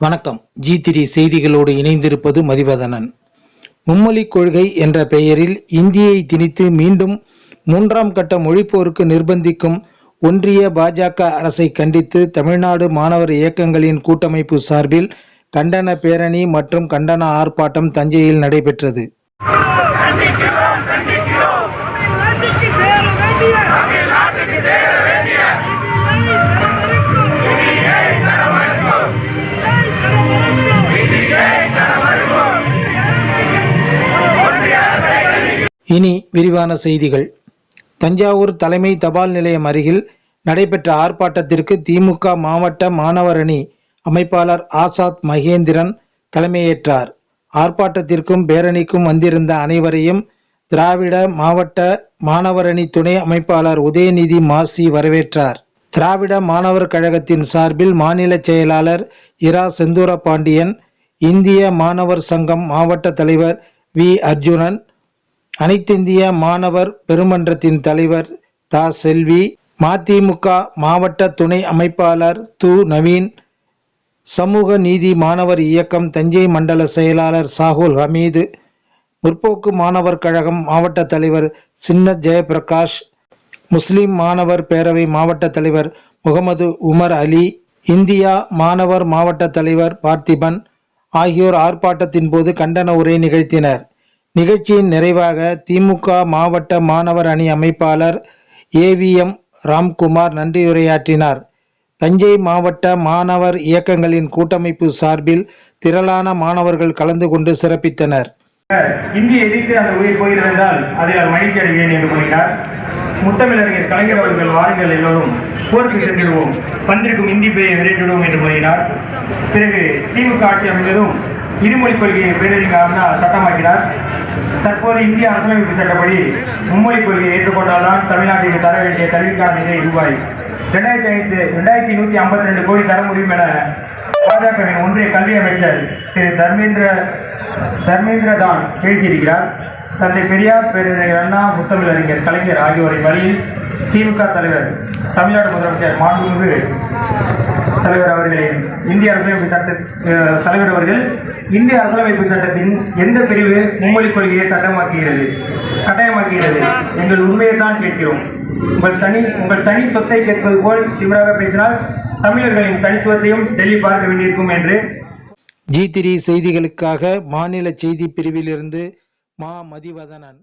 வணக்கம். ஜி திரி செய்திகளோடு இணைந்திருப்பது மதிவதனன். மும்மொழி கொள்கை என்ற பெயரில் இந்தியை திணித்து மீண்டும் மூன்றாம் கட்ட மொழிப்போருக்கு நிர்பந்திக்கும் ஒன்றிய பாஜக அரசை கண்டித்து தமிழ்நாடு மாணவர் இயக்கங்களின் கூட்டமைப்பு சார்பில் கண்டன பேரணி மற்றும் கண்டன ஆர்ப்பாட்டம் தஞ்சையில் நடைபெற்றது. கண்டிக்கிறோம் கண்டிக்கிறோம். இனி விரிவான செய்திகள். தஞ்சாவூர் தலைமை தபால் நிலையம் அருகில் நடைபெற்ற ஆர்ப்பாட்டத்திற்கு திமுக மாவட்ட மாணவர் அணி அமைப்பாளர் ஆசாத் மகேந்திரன் தலைமையேற்றார். ஆர்ப்பாட்டத்திற்கும் பேரணிக்கும் வந்திருந்த அனைவரையும் திராவிட மாவட்ட மாணவர் அணி துணை அமைப்பாளர் உதயநிதி மாசி வரவேற்றார். திராவிட மாணவர் கழகத்தின் சார்பில் மாநில செயலாளர் இரா செந்தூர பாண்டியன் இந்திய மாணவர் சங்கம் மாவட்ட தலைவர் வி அர்ஜுனன் அனைத்திந்திய மாணவர் பெருமன்றத்தின் தலைவர் தா. செல்வி மதிமுக மாவட்ட துணை அமைப்பாளர் து. நவீன் சமூக நீதி மாணவர் இயக்கம் தஞ்சை மண்டல செயலாளர் சாகுல் ஹமீது முற்போக்கு மாணவர் கழகம் மாவட்ட தலைவர் சின்ன ஜெயபிரகாஷ் முஸ்லிம் மாணவர் பேரவை மாவட்ட தலைவர் முகமது உமர் அலி இந்தியா மாணவர் மாவட்ட தலைவர் பார்த்திபன் ஆகியோர் ஆர்ப்பாட்டத்தின் போது கண்டன உரை நிகழ்த்தினர். நிகழ்ச்சியின் நிறைவாக திமுக மாவட்ட மாணவர் அணி அமைப்பாளர் ஏவிஎம் ராம்குமார் நன்றியுரையாற்றினார் தஞ்சை மாவட்ட மாணவர் இயக்கங்களின் கூட்டமைப்பு சார்பில் திரளான மாணவர்கள் கலந்து கொண்டு சிறப்பித்தனர். இந்திய எதிர்த்து அந்த உயிர் போயிருந்தால் அதை அவர் மகிழ்ச்சி அடைவேன் என்று கூறினார். முத்தமிழறிஞர் கலைஞர் அவர்கள் வாருங்கள் எல்லோரும் போருக்கு சென்றிடுவோம். வந்திருக்கும் இந்தி பெயரை விரைந்துடுவோம் என்று கூறினார். பிறகு திமுக ஆட்சி அமைந்ததும் இருமொழி கொள்கையை பேரறிஞர் சட்டமாக்கினார். தற்போது இந்திய அரசியலமைப்பு சட்டப்படி மும்மொழி கொள்கையை ஏற்றுக்கொண்டால்தான் தமிழ்நாட்டிற்கு தர வேண்டிய கல்விக்கான நிலை ரூபாய் ரெண்டாயிரத்தி ஐந்து ரெண்டாயிரத்தி நூற்றி ஐம்பத்தி ரெண்டு கோடி தர முடியும் என பாஜகவின் ஒன்றிய கல்வி அமைச்சர் திரு தர்மேந்திர தர்மேந்திர தான் பேசியிருக்கிறார். தந்தை பெரியார் பேரறிஞர் அண்ணா முத்தமிழறிஞர் கலைஞர் ஆகியோரின் வழியில் திமுக தலைவர் தமிழ்நாடு முதலமைச்சர் மாண்புமிகு தலைவர் அவர்களின் இந்திய அரசியலமைப்பு சட்ட தலைவர் அவர்கள் இந்திய அரசியலமைப்பு சட்டத்தின் எந்த பிரிவு மும்மொழி கொள்கையை சட்டமாக்குகிறது கட்டாயமாக்குகிறது எங்கள் உண்மையை தான் கேட்கிறோம். உங்கள் தனி உங்கள் தனி சொத்தை கேட்பது போல் திமிராக பேசினால் தமிழர்களின் தனித்துவத்தையும் டெல்லி பார்க்க வேண்டியிருக்கும் என்று ஜி திரி செய்திகளுக்காக மாநில செய்தி பிரிவிலிருந்து மா மதிவதனன்.